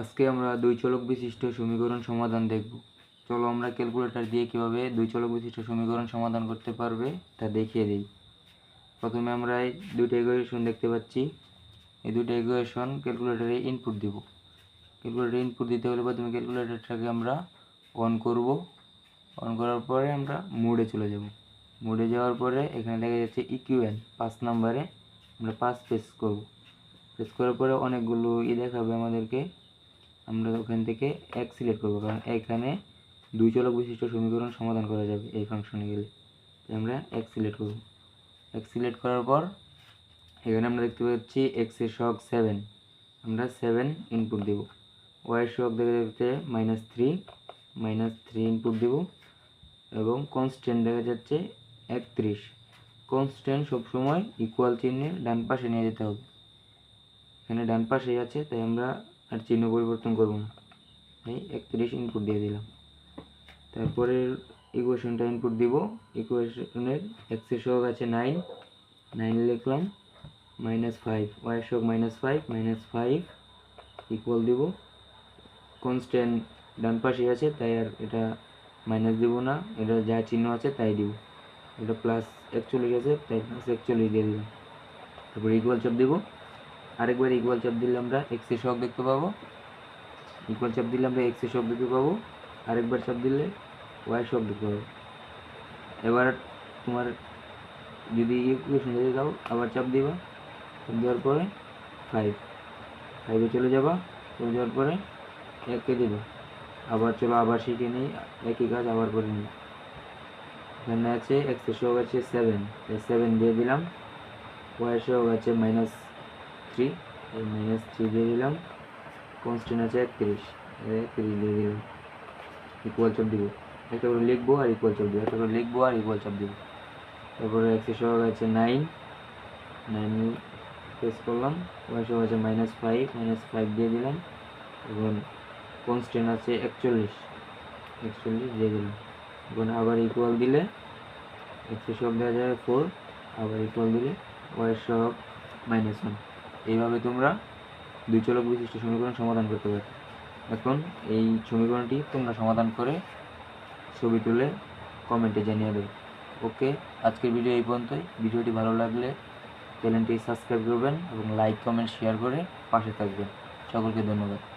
আজকে আমরা দুই চলক বিশিষ্ট সমীকরণ সমাধান দেখব। চলো আমরা ক্যালকুলেটর দিয়ে কীভাবে দুই চলক বিশিষ্ট সমীকরণ সমাধান করতে পারবে তা দেখিয়ে দিই। প্রথমে আমরা এই দুইটা ইকুয়েশন দেখতে পাচ্ছি। এই দুইটা ইকুয়েশন ক্যালকুলেটরে ইনপুট দিব। ক্যালকুলেটরে ইনপুট দিতে হলে প্রথমে ক্যালকুলেটরটাকে আমরা অন করব। অন করার পরে আমরা মোডে চলে যাব। মোডে যাওয়ার পরে এখানে দেখা যাচ্ছে ইকুয়েন পাঁচ নাম্বারে আমরা পাঁচ পেস করব। প্রেস করার পরে অনেকগুলো ই দেখাবে আমাদেরকে। আমরা ওখান থেকে এক সিলেক্ট করব, কারণ এখানে দুই চলক বিশিষ্ট সমীকরণ সমাধান করা যাবে এই ফাংশনে গেলে। আমরা এক সিলেক্ট করব। এক সিলেক্ট করার পর এখানে আমরা দেখতে পাচ্ছি এক্সের সহগ সেভেন আমরা সেভেন ইনপুট দেব। ওয়াই এর সহগ দেখা যাচ্ছে minus three minus three input দেব এবং কনস্ট্যান্ট দেখা যাচ্ছে একত্রিশ। কনস্ট্যান্ট সবসময় ইকুয়াল চিহ্নের ডান পাশে নিয়ে যেতে হবে। এখানে ডান পাশেই আছে, তাই আমরা আর চিহ্ন পরিবর্তন করব না। এই একত্রিশ ইনপুট দিয়ে দিলাম। তারপরে ইকুয়েশনটা ইনপুট দিব। ইকুয়েশনের এক্সের সহগ আছে নাইন নাইন লিখলাম। মাইনাস ফাইভ ওয়াই সহগ minus five minus five equal দিব। কনস্ট্যান্ট ডান পাশে আছে, তাই আর এটা মাইনাস দিব না। এটা যা চিহ্ন আছে তাই দিব। এটা প্লাস একচল্লিশ আছে, তাই প্লাস একচল্লিশ দিয়ে দিলাম। তারপর ইকুয়াল চাপ দিব। আরেকবার ইকুয়াল চাপ দিলে আমরা এক্সের সহগ দেখতে পাবো। ইকুয়াল চাপ দিলে আমরা এক্সের সহগ দেখতে পাবো। আরেকবার চাপ দিলে ওয়াই সহগ দেখতে পাবো। এবার তোমার যদি ইকুয়েশন যেতে দাও, আবার চাপ দিবা। চাপ দেওয়ার পরে ফাইভ ফাইভে চলে যাবা। চলে যাওয়ার পরে একে দেবে। আবার চলো আবার শিখে নিই, একই কাজ আবার করে নিই। এখানে আছে এক্সের সহগ আছে সেভেন সেভেন দিয়ে দিলাম। ওয়াই সহগ আছে মাইনাস থ্রি এই মাইনাস থ্রি দিয়ে দিলাম। কনস্ট্যান্ট আছে একত্রিশ। একত্রিশ দিয়ে দিলাম। ইকুয়াল চাপ দিব। একটা করে লিখব আর ইকুয়াল চাপ দিব। একটা করে লিখব আর ইকুয়াল চাপ দিব। তারপরে এর সহগ আছে নাইন নাইন প্রেস করলাম। ওয়াই সহগ আছে মাইনাস ফাইভ মাইনাস ফাইভ দিয়ে দিলাম। এবং কনস্ট্যান্ট আছে একচল্লিশ। একচল্লিশ দিয়ে দিলাম। এখন আবার ইকুয়াল দিলে এর সহগ দেওয়া যাবে ফোর আবার ইকুয়াল দিলে ওয়াই সহগ মাইনাস ওয়ান এইভাবে তোমরা দুই চলক বিশিষ্ট সমীকরণ সমাধান করতে পারো এখন এই সমীকরণটি তোমরা সমাধান করে ছবি তুলে কমেন্টে জানিয়ে দেবে। ওকে, আজকের ভিডিও এই পর্যন্তই। ভিডিওটি ভালো লাগলে চ্যানেলটি সাবস্ক্রাইব করবেন এবং লাইক, কমেন্ট, শেয়ার করে পাশে থাকবেন। সকলকে ধন্যবাদ।